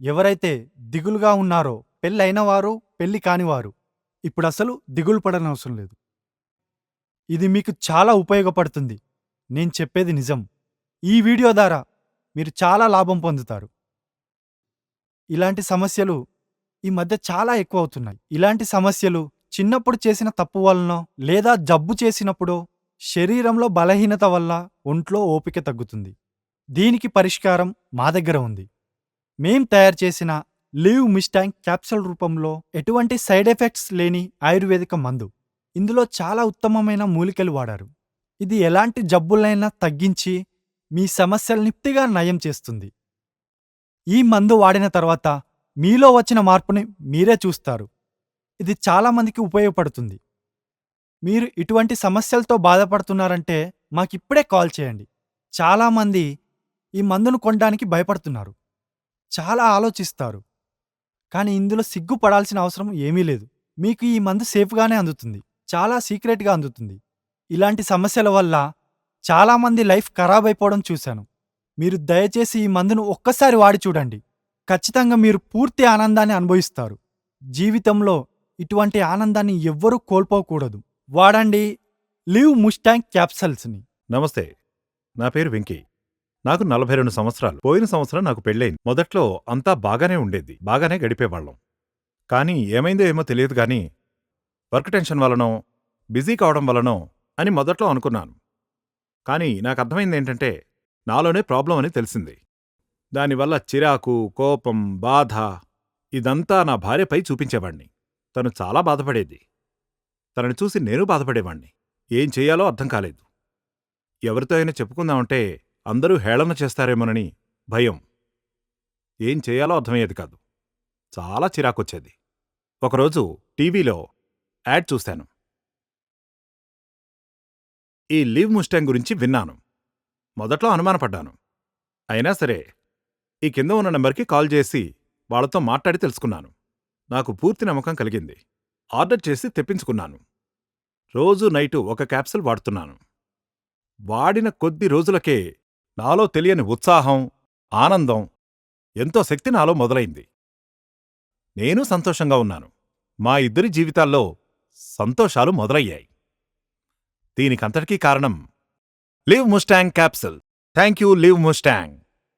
ఎవరైతే దిగులుగా ఉన్నారో పెళ్ళైన వారు పెళ్ళి కానివారు ఇప్పుడు అసలు దిగులు పడనవసరం లేదు. ఇది మీకు చాలా ఉపయోగపడుతుంది. నేను చెప్పేది నిజం. ఈ వీడియో ద్వారా మీరు చాలా లాభం పొందుతారు. ఇలాంటి సమస్యలు ఈ మధ్య చాలా ఎక్కువ అవుతున్నాయి ఇలాంటి సమస్యలు చిన్నప్పుడు చేసిన తప్పు వలనో లేదా జబ్బు చేసినప్పుడో శరీరంలో బలహీనత వల్ల ఒంట్లో ఓపిక తగ్గుతుంది. దీనికి పరిష్కారం మా దగ్గర ఉంది. మేం తయారు చేసిన లీవ్ మిస్టాంగ్ క్యాప్సూల్ రూపంలో ఎటువంటి సైడ్ ఎఫెక్ట్స్ లేని ఆయుర్వేదిక మందు. ఇందులో చాలా ఉత్తమమైన మూలికలు వాడారు. ఇది ఎలాంటి జబ్బులైనా తగ్గించి మీ సమస్యలు నిప్తిగా నయం చేస్తుంది. ఈ మందు వాడిన తర్వాత మీలో వచ్చిన మార్పుని మీరే చూస్తారు. ఇది చాలామందికి ఉపయోగపడుతుంది. మీరు ఇటువంటి సమస్యలతో బాధపడుతున్నారంటే మాకిప్పుడే కాల్ చేయండి. చాలామంది ఈ మందును కొనడానికి భయపడుతున్నారు. చాలా ఆలోచిస్తారు. కానీ ఇందులో సిగ్గుపడాల్సిన అవసరం ఏమీ లేదు. మీకు ఈ మందు సేఫ్గానే అందుతుంది. చాలా సీక్రెట్గా అందుతుంది. ఇలాంటి సమస్యల వల్ల చాలామంది లైఫ్ ఖరాబ్ అయిపోవడం చూశాను. మీరు దయచేసి ఈ మందును ఒక్కసారి వాడి చూడండి. ఖచ్చితంగా మీరు పూర్తి ఆనందాన్ని అనుభవిస్తారు. జీవితంలో ఇటువంటి ఆనందాన్ని ఎవ్వరూ కోల్పోకూడదు. వాడండి లివ్ ముస్టాంగ్ క్యాప్సల్స్ని. నమస్తే. నా పేరు వెంకీ. నాకు నలభై రెండు సంవత్సరాలు. పోయిన సంవత్సరం నాకు పెళ్ళైంది మొదట్లో అంతా బాగానే ఉండేది. బాగానే గడిపేవాళ్ళం. కానీ ఏమైందో ఏమో తెలియదు కానీ వర్క్ టెన్షన్ వలనో బిజీ కావడం వలనో అని మొదట్లో అనుకున్నాను. కానీ నాకు అర్థమైంది ఏంటంటే నాలోనే ప్రాబ్లం అని తెలిసింది. దానివల్ల చిరాకు కోపం బాధ ఇదంతా నా భార్యపై చూపించేవాణ్ణి. తను చాలా బాధపడేది. తనని చూసి నేను బాధపడేవాణ్ణి. ఏం చెయ్యాలో అర్థం కాలేదు. ఎవరితో అయినా చెప్పుకుందామంటే అందరూ హేళన చేస్తారేమోనని భయం. ఏం చేయాలో అర్థమయ్యేది కాదు. చాలా చిరాకొచ్చేది. ఒకరోజు టీవీలో యాడ్ చూశాను. ఈ లీవ్ ముస్టాంగ్ గురించి విన్నాను. మొదట్లో అనుమానపడ్డాను. అయినా సరే ఈ కింద ఉన్న నెంబర్కి కాల్ చేసి వాళ్ళతో మాట్లాడి తెలుసుకున్నాను. నాకు పూర్తి నమ్మకం కలిగింది. ఆర్డర్ చేసి తెప్పించుకున్నాను. రోజు నైటు ఒక క్యాప్సూల్ వాడుతున్నాను. వాడిన కొద్ది రోజులకే నాలో తెలియని ఉత్సాహం ఆనందం ఎంతో శక్తి నాలో మొదలైంది. నేను సంతోషంగా ఉన్నాను. మా ఇద్దరి జీవితాల్లో సంతోషాలు మొదలయ్యాయి. దీనికంతటికీ కారణం Liv Mustang capsule. Thank you Liv Mustang.